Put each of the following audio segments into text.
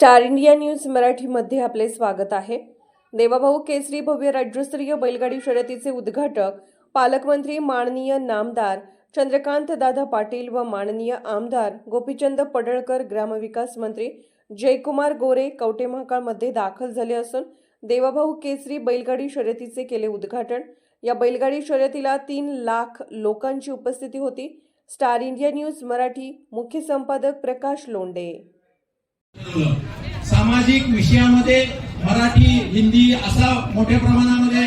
Star India news मराठीमध्ये आपले स्वागत आहे. देवाभाऊ केसरी भव्य राज्यस्तरीय बैलगाडी शर्यतीचे उद्घाटक पालकमंत्री माननीय नामदार चंद्रकांत दादा पाटील व माननीय आमदार गोपीचंद पडळकर ग्रामविकास मंत्री जयकुमार गोरे कवटे महाकाळमध्ये दाखल झाले असून देवाभाऊ केसरी बैलगाडी शर्यतीचे केले उद्घाटन. या बैलगाडी शर्यतीला तीन लाख लोकांची उपस्थिती होती. स्टार इंडिया न्यूज मराठी मुख्य संपादक प्रकाश लोंडे सामाजिक विषयामध्ये मराठी हिंदी असा मोठ्या प्रमाणामध्ये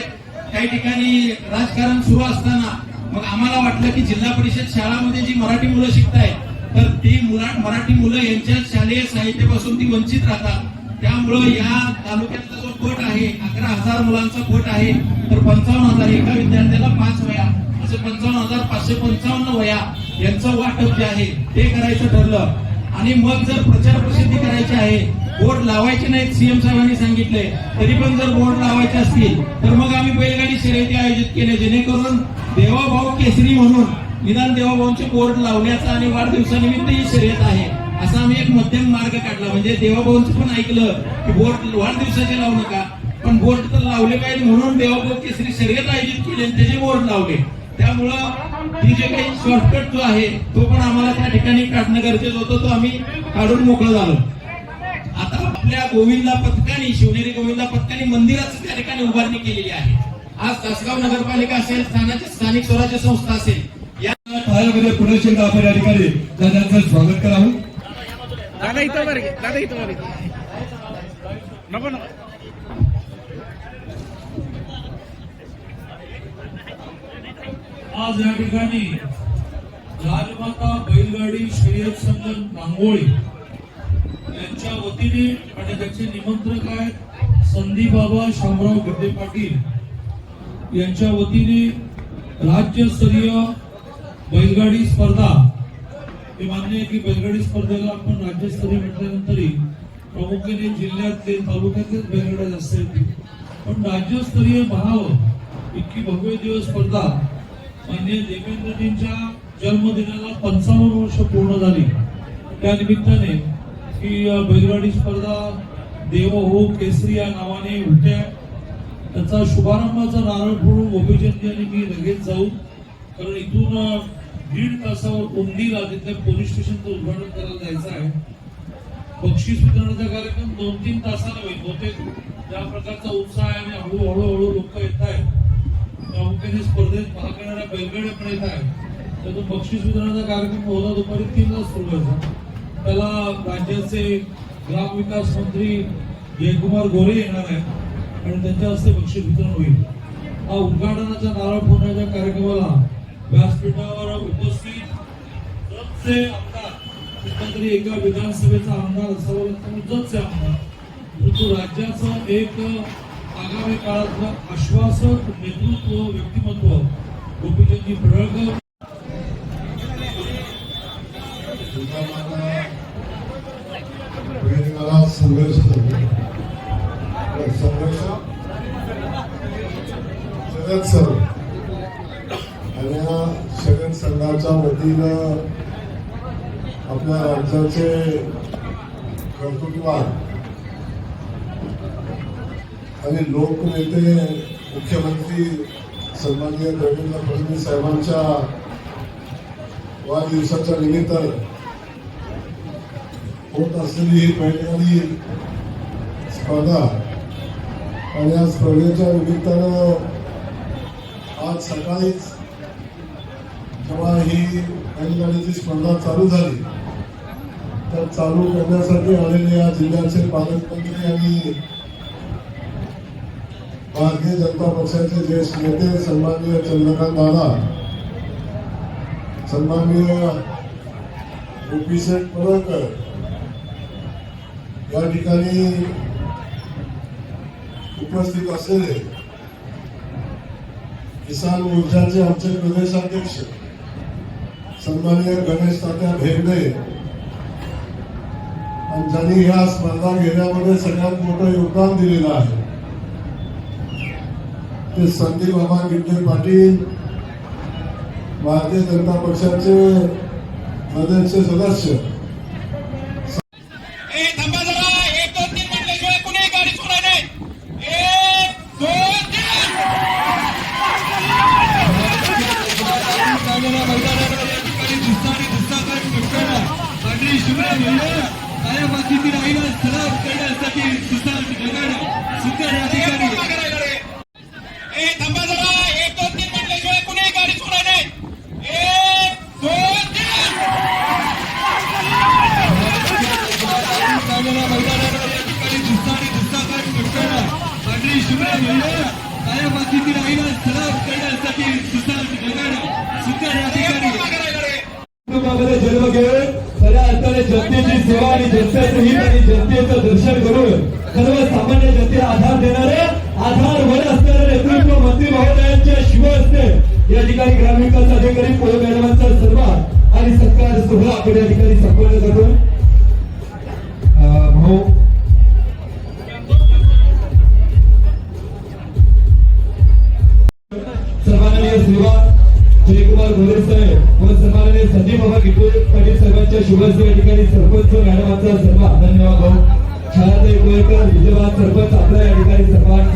काही ठिकाणी राजकारण सुरू असताना मग आम्हाला वाटलं की जिल्हा परिषद शाळामध्ये जी मराठी मुलं शिकतायत तर ती मुला मराठी मुलं यांच्या शालेय साहित्यापासून ती वंचित राहतात. त्यामुळं या तालुक्यातला जो पट आहे अकरा हजार मुलांचा पट आहे तर पंचावन्न हजार एका विद्यार्थ्याला पाच वया असे पंचावन्न हजार पाचशे पंचावन्न वया यांचं वाटप जे आहे ते करायचं ठरलं. आणि मग जर प्रचार प्रसिद्धी करायची आहे बोर्ड लावायचे नाहीत सीएम साहेबांनी सांगितले तरी पण जर बोर्ड लावायचे असतील तर मग आम्ही बैलगाडी शर्यती आयोजित केले जेणेकरून देवाभाऊ केसरी म्हणून निदान देवाभाऊंचे बोर्ड लावण्याचा आणि वाढदिवसानिमित्त ही शर्यत आहे असा आम्ही एक मध्यम मार्ग काढला. म्हणजे देवाभाऊंचं पण ऐकलं की बोर्ड वाढदिवसाचे लावू नका पण बोर्ड तर लावले पाहिजे म्हणून देवाभाऊ केसरी शर्यत आयोजित केली आणि त्याचे बोर्ड लावले. त्यामुळं ही जे काही शॉर्टकट जो आहे तो पण आम्हाला त्या ठिकाणी काढणं गरजेचं होतं तो आम्ही काढून मोकळं झालो आता आपल्या गोविंदा पथकाने शिवनेरी गोविंदा पथकाने मंदिराचं त्या ठिकाणी उभारणी केलेली आहे आज तासगाव नगरपालिका असेल स्थानाचे स्थानिक स्वराज्य संस्था असेल या ठाण्यामध्ये पुणे जिल्हा आपण या ठिकाणी दादांचं स्वागत करावं दादा इथं. दादा इथं. नको नको आज या ठिकाणी राजमाता बैलगाडी शर्यत संघ रांगोळी यांच्या वतीने आणि त्याचे निमंत्रक आहेत संदीप बाबा शामराव गिड्डे पाटील यांच्या वतीने राज्यस्तरीय बैलगाडी स्पर्धा. हे मान्य आहे की बैलगाडी स्पर्धेला आपण राज्यस्तरीय म्हटल्यानंतरही प्रामुख्याने जिल्ह्यातले तालुक्यातलेच बैलगाड्या जास्त येतील पण राज्यस्तरीय म्हणावं इतकी भव्य दिवस स्पर्धा म्हणजे मान्य देवेंद्रजींच्या जन्मदिनाला पंचावन्न वर्ष पूर्ण झाली. त्या निमित्ताने ही बैलगाडी स्पर्धा देव हो केसरी या नावाने होत्या. त्याचा शुभारंभाचा नारळ फोडून गोपीचंद यांनी मी लगेच जाऊ कारण इथून दीड तासावर उंदीला तिथल्या पोलीस स्टेशनचं उद्घाटन करायला जायचं आहे. बक्षीस वितरणाचा कार्यक्रम दोन तीन तासाला होईल बहुतेक. ज्या प्रकारचा उत्साह आहे आणि हळूहळू हळू लोक येत आहेत. प्रामुख्याने स्पर्धेत भाग घेणाऱ्या बैलगाड्या पण येत आहेत. त्यातून बक्षीस वितरणाचा कार्यक्रम होता दुपारी तीनला सुरू व्हायचा. त्याला राज्याचे ग्रामविकास मंत्री जयकुमार गोरे येणार आहेत आणि त्यांच्या हस्ते बक्षीस वितरण होईल. हा उद्घाटनाच्या नारळ फोडण्याच्या कार्यक्रमाला व्यासपीठावर उपस्थित जतचे आमदार कुठल्या एका विधानसभेचा आमदार असावा लागतो जतचे आमदार परंतु राज्याचं एक आगामी काळातलं आश्वासक नेतृत्व व्यक्तिमत्व गोपीचंदजी पडळकर मला संघर्ष संघर्ष शरद सर आणि या शरद संघाच्या वतीनं आपल्या राज्याचे कर्तृत्ववान आणि लोकनेते मुख्यमंत्री सन्माननीय देवेंद्र फडणवीस साहेबांच्या वाढदिवसाच्या निमित्त होत असलेली ही बैलगाडी स्पर्धा आणि या स्पर्धेच्या निमित्तानं आज सकाळीच जेव्हा ही बैलगाडीची स्पर्धा चालू झाली तर चालू करण्यासाठी आलेले या जिल्ह्याचे पालकमंत्री आणि भारतीय जनता पक्षाचे ज्येष्ठ नेते सन्माननीय चंद्रकांत दादा सन्माननीय गोपीशेठ पडळकर या ठिकाणी उपस्थित असलेले किसान मोर्चाचे आमचे प्रदेशाध्यक्ष सन्माननीय गणेश तात्या भेगडे आणि ज्यांनी ह्या स्पर्धा घेण्यामध्ये सगळ्यात मोठं योगदान दिलेलं आहे. ते संदीप बाबा गिरधर पाटील भारतीय जनता पक्षाचे सदस्य. सदस्य करण्यासाठी जनतेची सेवा आणि जनतेचं हित आणि जनतेचं दर्शन करून सर्वसामान्य जनतेला आधार देणारे आधार वर असणारे नेतृत्व मंत्री महोदयांच्या शिव असते या ठिकाणी ग्रामविकास अधिकारी पोळ मॅडमांचा सन्मान आणि सत्कार सोहळा आपण या ठिकाणी संपन्न करतो. भाऊ. सन्माननीय श्रीमान जयकुमार गोरे साहेब व सन्माननीय संदीप बाबा किटो पाटील साहेबांच्या शुभस्ते या ठिकाणी सरपंच मॅडमांचा सर्व धन्यवाद भाऊ. छायाताई गोयकर विद्यमान सरपंच आपल्या या ठिकाणी सर्वांचे